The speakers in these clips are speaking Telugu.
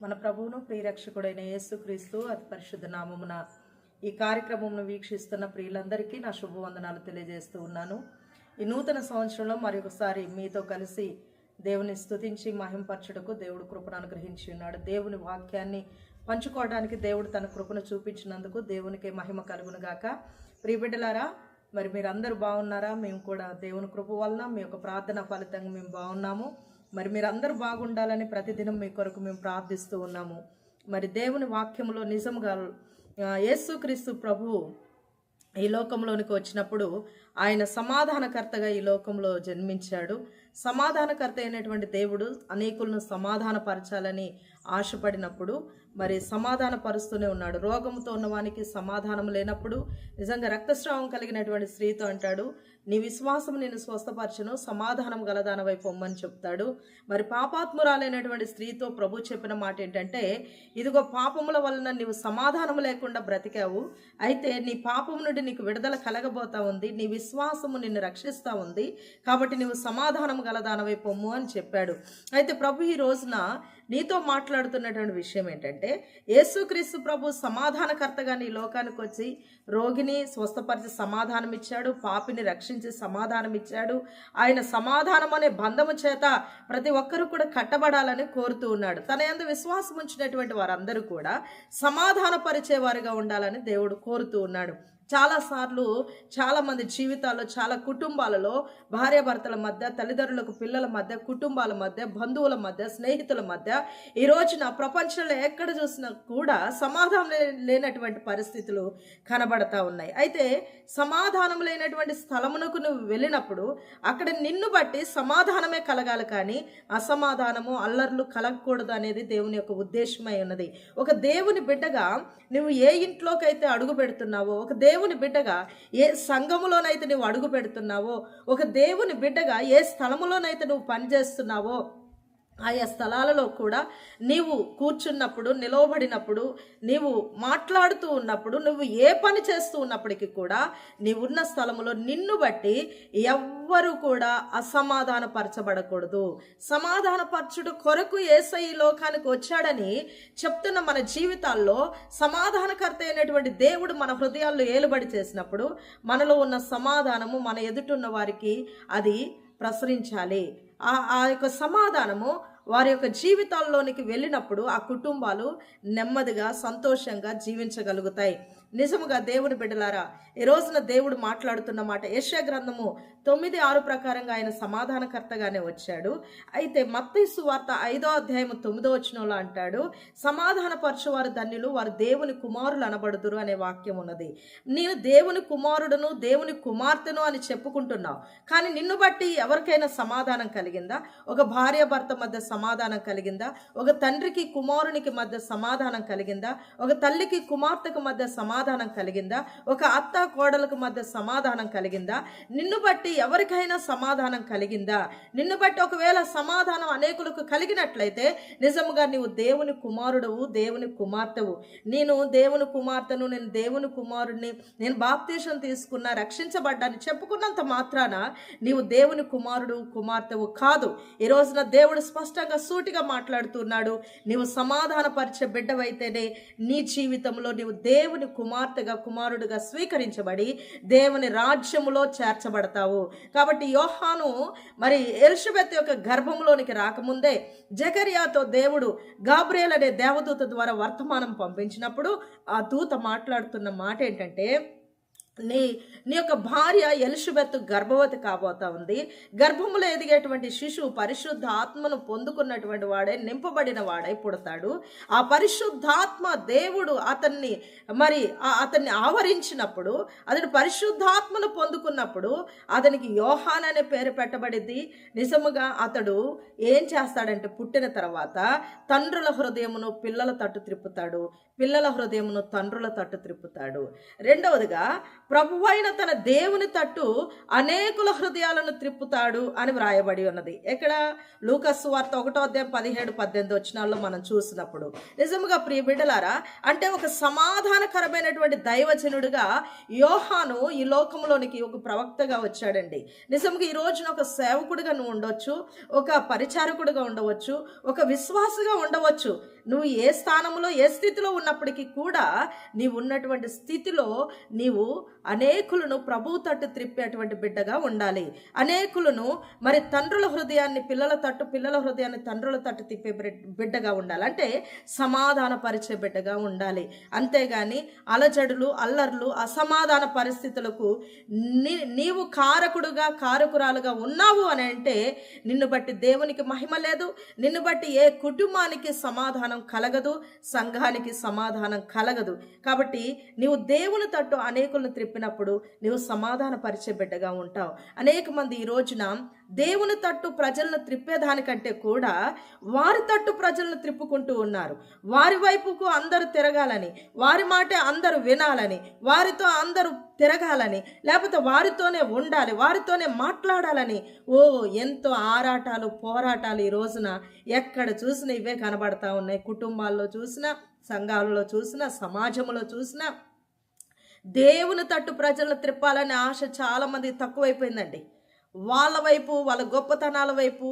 మన ప్రభువును ప్రియరక్షకుడైన యేసుక్రీస్తు అతి పరిశుద్ధ నామమున ఈ కార్యక్రమంను వీక్షిస్తున్న ప్రియులందరికీ నా శుభవందనాలు తెలియజేస్తూ ఉన్నాను. ఈ నూతన సంవత్సరంలో మరొకసారి మీతో కలిసి దేవుని స్థుతించి మహింపరచుటకు దేవుడు కృపను అనుగ్రహించి ఉన్నాడు. దేవుని వాక్యాన్ని పంచుకోవడానికి దేవుడు తన కృపను చూపించినందుకు దేవునికి మహిమ కలుగును గాక. ప్రియబిడ్డలారా మరి మీరందరూ బాగున్నారా? మేము కూడా దేవుని కృప వలన మీ యొక్క ప్రార్థన ఫలితంగా మేము బాగున్నాము. మరి మీరందరూ బాగుండాలని ప్రతిదినం మీ కొరకు మేము ప్రార్థిస్తూ ఉన్నాము. మరి దేవుని వాక్యంలో నిజంగా యేసుక్రీస్తు ప్రభు ఈ లోకంలోనికి వచ్చినప్పుడు ఆయన సమాధానకర్తగా ఈ లోకంలో జన్మించాడు. సమాధానకర్త అయినటువంటి దేవుడు అనేకులను సమాధానపరచాలని ఆశపడినప్పుడు మరి సమాధాన పరుస్తూనే ఉన్నాడు. రోగంతో ఉన్నవానికి సమాధానం లేనప్పుడు నిజంగా రక్తస్రావం కలిగినటువంటి స్త్రీతో అంటాడు నీ విశ్వాసం నేను స్వస్థపరచను సమాధానం గలదానవై పొమ్మని చెప్తాడు. మరి పాపాత్మురాలైనటువంటి స్త్రీతో ప్రభు చెప్పిన మాట ఏంటంటే ఇదిగో పాపముల వలన నీవు సమాధానం లేకుండా బ్రతికావు. అయితే నీ పాపం నుండి నీకు విడుదల కలగబోతా ఉంది. నీ విశ్వాసము నిన్ను రక్షిస్తూ ఉంది. కాబట్టి నీవు సమాధానం గలదానవై పొమ్ము అని చెప్పాడు. అయితే ప్రభు ఈ రోజున నీతో మాట్లాడుతున్నటువంటి విషయం ఏంటంటే యేసుక్రీస్తు ప్రభు సమాధానకర్తగా నీ లోకానికి వచ్చి రోగిని స్వస్థపరిచి సమాధానం ఇచ్చాడు పాపిని రక్షించి సమాధానం ఇచ్చాడు ఆయన సమాధానం అనే బంధము చేత ప్రతి ఒక్కరూ కూడా కట్టబడాలని కోరుతూ ఉన్నాడు. తన ఎందు విశ్వాసం ఉంచినటువంటి వారందరూ కూడా సమాధానపరిచేవారుగా ఉండాలని దేవుడు కోరుతూ ఉన్నాడు. చాలాసార్లు చాలామంది జీవితాల్లో చాలా కుటుంబాలలో భార్యాభర్తల మధ్య తల్లిదండ్రులకు పిల్లల మధ్య కుటుంబాల మధ్య బంధువుల మధ్య స్నేహితుల మధ్య ఈ రోజున ప్రపంచంలో ఎక్కడ చూసినా కూడా సమాధానం లేనటువంటి పరిస్థితులు కనబడతా ఉన్నాయి. అయితే సమాధానం లేనటువంటి స్థలమునకు నువ్వు వెళ్ళినప్పుడు అక్కడ నిన్ను బట్టి సమాధానమే కలగాలి కానీ అసమాధానము అల్లర్లు కలగకూడదు అనేది దేవుని యొక్క ఉద్దేశమై ఉన్నది. ఒక దేవుని బిడ్డగా నువ్వు ఏ ఇంట్లోకైతే అడుగు పెడుతున్నావో ఒక దేవుని దేవుని బిడ్డగా ఏ సంఘములోనైతే నువ్వు అడుగు పెడుతున్నావో ఒక దేవుని బిడ్డగా ఏ స్థలములోనైతే నువ్వు పనిచేస్తున్నావో ఆయా స్థలాలలో కూడా నీవు కూర్చున్నప్పుడు నిలవబడినప్పుడు నీవు మాట్లాడుతూ ఉన్నప్పుడు నువ్వు ఏ పని చేస్తూ ఉన్నప్పటికీ కూడా నీవున్న స్థలములో నిన్ను బట్టి ఎవ్వరు కూడా అసమాధానపరచబడకూడదు. సమాధానపరచుడు కొరకు ఏసై లోకానికి వచ్చాడని చెప్తున్న మన జీవితాల్లో సమాధానకర్త అయినటువంటి దేవుడు మన హృదయాల్లో ఏలుబడి చేసినప్పుడు మనలో ఉన్న సమాధానము మన ఎదుటిన్న వారికి అది ప్రసరించాలి. ఆ ఆ యొక్క సమాధానము వారి యొక్క జీవితాల్లోనికి వెళ్ళినప్పుడు ఆ కుటుంబాలు నెమ్మదిగా సంతోషంగా జీవించగలుగుతాయి. నిజముగా దేవుని బిడ్డలారా ఈ రోజున దేవుడు మాట్లాడుతున్న మాట యెషయా గ్రంథము తొమ్మిది ఆరు ప్రకారంగా ఆయన సమాధానకర్తగానే వచ్చాడు. అయితే మత్తయి వార్త ఐదో అధ్యాయం తొమ్మిదో వచ్చినలో అంటాడు సమాధానపరచువారు ధన్యులు వారు దేవుని కుమారులు అనబడుదురు అనే వాక్యం ఉన్నది. నేను దేవుని కుమారుడును దేవుని కుమార్తెను అని చెప్పుకుంటున్నావు కానీ నిన్ను బట్టి ఎవరికైనా సమాధానం కలిగిందా? ఒక భార్య భర్త మధ్య సమాధానం కలిగిందా? ఒక తండ్రికి కుమారునికి మధ్య సమాధానం కలిగిందా? ఒక తల్లికి కుమార్తెకు మధ్య సమాధానం కలిగిందా? ఒక అత్త కోడలకు మధ్య సమాధానం కలిగిందా? నిన్ను బట్టి ఎవరికైనా సమాధానం కలిగిందా? నిన్ను బట్టి ఒకవేళ సమాధానం అనేకులకు కలిగినట్లయితే నిజముగా నీవు దేవుని కుమారుడవు దేవుని కుమార్తెవు. నేను దేవుని కుమార్తెను నేను దేవుని కుమారుడిని నేను బాప్తీషం తీసుకున్న రక్షించబడ్డాన్ని చెప్పుకున్నంత మాత్రాన నీవు దేవుని కుమారుడు కుమార్తెవు కాదు. ఈ రోజున దేవుడు స్పష్టంగా సూటిగా మాట్లాడుతున్నాడు. నీవు సమాధానపరిచే బిడ్డవైతేనే నీ జీవితంలో నీవు దేవుని కుమార్తెగా కుమారుడిగా స్వీకరించబడి దేవుని రాజ్యములో చేర్చబడతావు. కాబట్టి యోహాను మరి ఎలిషబెత్ యొక్క గర్భంలోనికి రాకముందే జకరియాతో దేవుడు గాబ్రియల్ అనే దేవదూత ద్వారా వర్తమానం పంపించినప్పుడు ఆ దూత మాట్లాడుతున్న మాట ఏంటంటే నీ నీ యొక్క భార్య ఎలిషబెత్ గర్భవతి కాబోతా ఉంది. గర్భములో ఎదిగేటువంటి శిశువు పరిశుద్ధ ఆత్మను పొందుకున్నటువంటి వాడే నింపబడిన వాడై పుడతాడు. ఆ పరిశుద్ధాత్మ దేవుడు అతన్ని మరి ఆ- అతన్ని ఆవరించినప్పుడు అతడు పరిశుద్ధాత్మను పొందుకున్నప్పుడు అతనికి యోహాన్ అనే పేరు పెట్టబడింది నిజముగా అతడు ఏం చేస్తాడంటే పుట్టిన తర్వాత తండ్రుల హృదయమును పిల్లల తట్టు త్రిప్పుతాడు. పిల్లల హృదయమును తండ్రుల తట్టు త్రిప్పుతాడు. రెండవదిగా ప్రభువైన తన దేవుని తట్టు అనేకుల హృదయాలను త్రిప్పుతాడు అని వ్రాయబడి ఉన్నది. ఎక్కడ? లూకస్ వార్త ఒకటో అధ్యాయం పదిహేడు పద్దెనిమిది వచ్చినాల్లో మనం చూసినప్పుడు. నిజముగా ప్రియ బిడ్డలారా అంటే ఒక సమాధానకరమైనటువంటి దైవజనుడిగా యోహాను ఈ లోకంలోనికి ఒక ప్రవక్తగా వచ్చాడండి. నిజంగా ఈ రోజున ఒక సేవకుడిగా నువ్వు ఉండొచ్చు ఒక పరిచారకుడిగా ఉండవచ్చు ఒక విశ్వాసగా ఉండవచ్చు. నువ్వు ఏ స్థానంలో ఏ స్థితిలో ఉన్నప్పటికీ కూడా నీవు ఉన్నటువంటి స్థితిలో నీవు అనేకులను ప్రభు తట్టు త్రిప్పేటువంటి బిడ్డగా ఉండాలి. అనేకులను మరి తండ్రుల హృదయాన్ని పిల్లల తట్టు పిల్లల హృదయాన్ని తండ్రుల తట్టు తిప్పే బిడ్డగా ఉండాలి. అంటే సమాధాన పరిచే బిడ్డగా ఉండాలి. అంతేగాని అలజడులు అల్లర్లు అసమాధాన పరిస్థితులకు నీ నీవు కారకుడుగా కారకురాలుగా ఉన్నావు అని అంటే నిన్ను బట్టి దేవునికి మహిమ లేదు. నిన్ను బట్టి ఏ కుటుంబానికి సమాధానం కలగదు సంఘానికి సమాధానం కలగదు. కాబట్టి నీవు దేవుని తట్టు అనేకులను చెప్పినప్పుడు నీవు సమాధాన పరిచే బిడ్డగా ఉంటావు. అనేక మంది ఈ రోజున దేవుని తట్టు ప్రజలను త్రిప్పేదానికంటే కూడా వారి తట్టు ప్రజలను త్రిప్పుకుంటూ ఉన్నారు. వారి వైపుకు అందరూ తిరగాలని వారి మాటే అందరూ వినాలని వారితో అందరూ తిరగాలని లేకపోతే వారితోనే ఉండాలి వారితోనే మాట్లాడాలని. ఓ ఎంతో ఆరాటాలు పోరాటాలు ఈ రోజున ఎక్కడ చూసినా ఇవే కనబడతా ఉన్నాయి. కుటుంబాల్లో చూసినా సంఘాలలో చూసినా సమాజంలో చూసినా. దేవుని తట్టు ప్రజలను త్రిప్పాలనే ఆశ చాలామంది తక్కువైపోయిందండి. వాళ్ళ వైపు వాళ్ళ గొప్పతనాల వైపు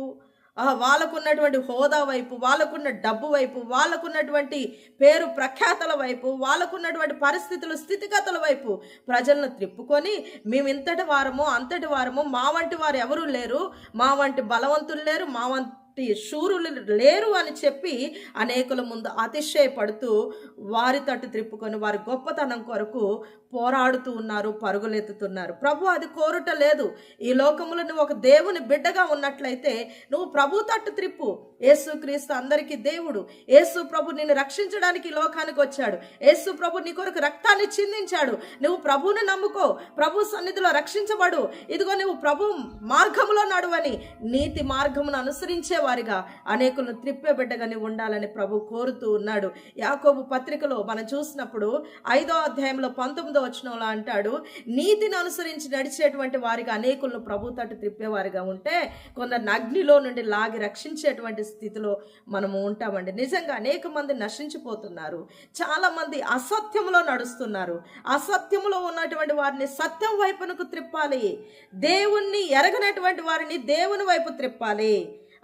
వాళ్ళకున్నటువంటి హోదా వైపు వాళ్ళకున్న డబ్బు వైపు వాళ్ళకున్నటువంటి పేరు ప్రఖ్యాతల వైపు వాళ్ళకున్నటువంటి పరిస్థితులు స్థితిగతుల వైపు ప్రజలను త్రిప్పుకొని మేము ఇంతటి వారము అంతటి వారము మా వంటి వారు ఎవరూ లేరు. మా వంటి బలవంతులు లేరు. మా వంటి శూరులు లేరు అని చెప్పి అనేకుల ముందు అతిశయపడుతూ వారి తట్టు త్రిప్పుకొని వారి గొప్పతనం కొరకు పోరాడుతూ ఉన్నారు పరుగులెత్తుతున్నారు. ప్రభు అది కోరుట లేదు. ఈ లోకములో నువ్వు ఒక దేవుని బిడ్డగా ఉన్నట్లయితే నువ్వు ప్రభు తట్టు త్రిప్పు యేసు క్రీస్తు అందరికీ దేవుడు. యేసు ప్రభు నిన్ను రక్షించడానికి లోకానికి వచ్చాడు. యేసు ప్రభు నీ కొరకు రక్తాన్ని చిందించాడు. నువ్వు ప్రభువుని నమ్ముకో. ప్రభు సన్నిధిలో రక్షించబడు. ఇదిగో నువ్వు ప్రభు మార్గములో నడువని నీతి మార్గమును అనుసరించే వారిగా అనేకులను త్రిప్పేబిడ్డగానే ఉండాలని ప్రభు కోరుతూ ఉన్నాడు. యాకోబు పత్రికలో మనం చూసినప్పుడు ఐదో అధ్యాయంలో పంతొమ్మిదో వచనంలో అంటాడు నీతిని అనుసరించి నడిచేటువంటి వారిగా అనేకులను ప్రభు తట్టు త్రిప్పేవారిగా ఉంటే కొందరు అగ్నిలో నుండి లాగి రక్షించేటువంటి స్థితిలో మనము ఉంటామండి. నిజంగా అనేక మంది నశించిపోతున్నారు. చాలా మంది అసత్యంలో నడుస్తున్నారు. అసత్యంలో ఉన్నటువంటి వారిని సత్యం వైపునకు త్రిప్పాలి. దేవుణ్ణి ఎరగనటువంటి వారిని దేవుని వైపు త్రిప్పాలి.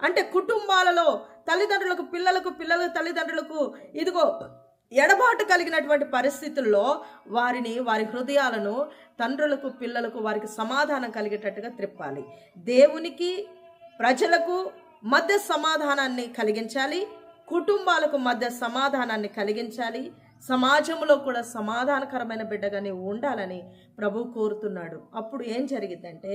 అంటే కుటుంబాలలో తల్లిదండ్రులకు పిల్లలకు పిల్లల తల్లిదండ్రులకు ఇదిగో ఎడబాటు కలిగినటువంటి పరిస్థితుల్లో వారిని వారి హృదయాలను తండ్రులకు పిల్లలకు వారికి సమాధానం కలిగేటట్టుగా త్రిప్పాలి. దేవునికి ప్రజలకు మధ్య సమాధానాన్ని కలిగించాలి. కుటుంబాలకు మధ్య సమాధానాన్ని కలిగించాలి. సమాజంలో కూడా సమాధానకరమైన బిడ్డగానే ఉండాలని ప్రభు కోరుతున్నాడు. అప్పుడు ఏం జరిగిందంటే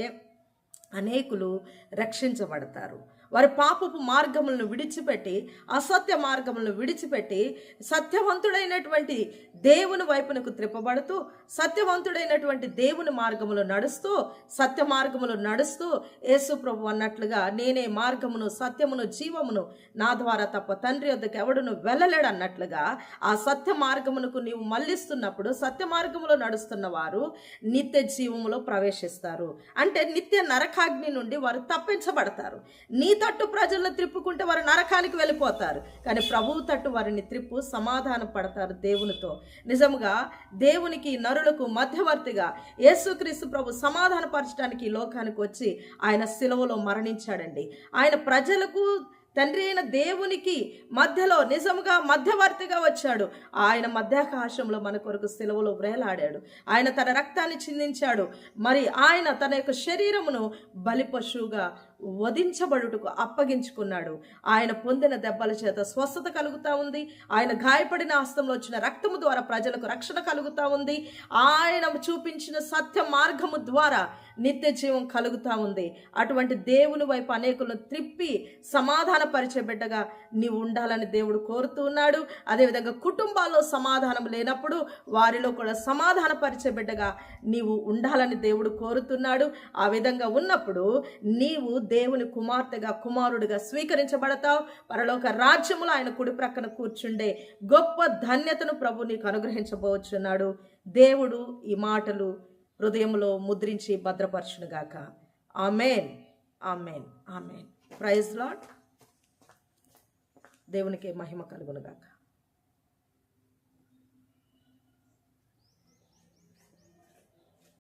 అనేకులు రక్షించబడతారు. వారి పాపపు మార్గములను విడిచిపెట్టి అసత్య మార్గములను విడిచిపెట్టి సత్యవంతుడైనటువంటి దేవుని వైపునకు త్రిప్పబడుతూ సత్యవంతుడైనటువంటి దేవుని మార్గములు నడుస్తూ సత్య మార్గములు నడుస్తూ యేసు ప్రభు అన్నట్లుగా నేనే మార్గమును సత్యమును జీవమును నా ద్వారా తప్ప తండ్రి వద్దకు ఎవడును వెళ్ళలేడు అన్నట్లుగా ఆ సత్య మార్గమునకు నీవు మళ్ళిస్తున్నప్పుడు సత్య మార్గములో నడుస్తున్న వారు నిత్య జీవములో ప్రవేశిస్తారు. అంటే నిత్య నరకాగ్ని నుండి వారు తప్పించబడతారు. నీ తట్టు ప్రజలను త్రిప్పుకుంటే వారు నరకానికి వెళ్ళిపోతారు. కానీ ప్రభువు తట్టు వారిని త్రిప్పు సమాధాన పడతారు దేవునితో. నిజముగా దేవునికి నరులకు మధ్యవర్తిగా యేసుక్రీస్తు ప్రభు సమాధానపరచడానికి లోకానికి వచ్చి ఆయన సిలువలో మరణించాడండి. ఆయన ప్రజలకు తండ్రి అయిన దేవునికి మధ్యలో నిజముగా మధ్యవర్తిగా వచ్చాడు. ఆయన మధ్యాకాశంలో మన కొరకు సెలవులో వ్రేలాడాడు ఆయన తన రక్తాన్ని చిందించాడు. మరి ఆయన తన యొక్క శరీరమును బలిపశువుగా వధించబడుటకు అప్పగించుకున్నాడు. ఆయన పొందిన దెబ్బల చేత స్వస్థత కలుగుతా ఉంది. ఆయన గాయపడిన హస్తంలో వచ్చిన రక్తము ద్వారా ప్రజలకు రక్షణ కలుగుతా ఉంది. ఆయన చూపించిన సత్య మార్గము ద్వారా నిత్య జీవం కలుగుతా ఉంది. అటువంటి దేవుని వైపు అనేకులను త్రిప్పి సమాధానపరిచే బిడ్డగా నీవు ఉండాలని దేవుడు కోరుతూ ఉన్నాడు. అదేవిధంగా కుటుంబాల్లో సమాధానం లేనప్పుడు వారిలో కూడా సమాధానపరిచే బిడ్డగా నీవు ఉండాలని దేవుడు కోరుతున్నాడు. ఆ విధంగా ఉన్నప్పుడు నీవు దేవుని కుమార్తెగా కుమారుడిగా స్వీకరించబడతావు. పరలోక రాజ్యములో ఆయన కుడి ప్రక్కన కూర్చుండే గొప్ప ధన్యతను ప్రభు నీకు అనుగ్రహించబోచున్నాడు. దేవుడు ఈ మాటలు హృదయంలో ముద్రించి భద్రపరచునుగాక. Amen. Amen. Amen. Praise lord దేవునికి మహిమ కలుగునుగాక.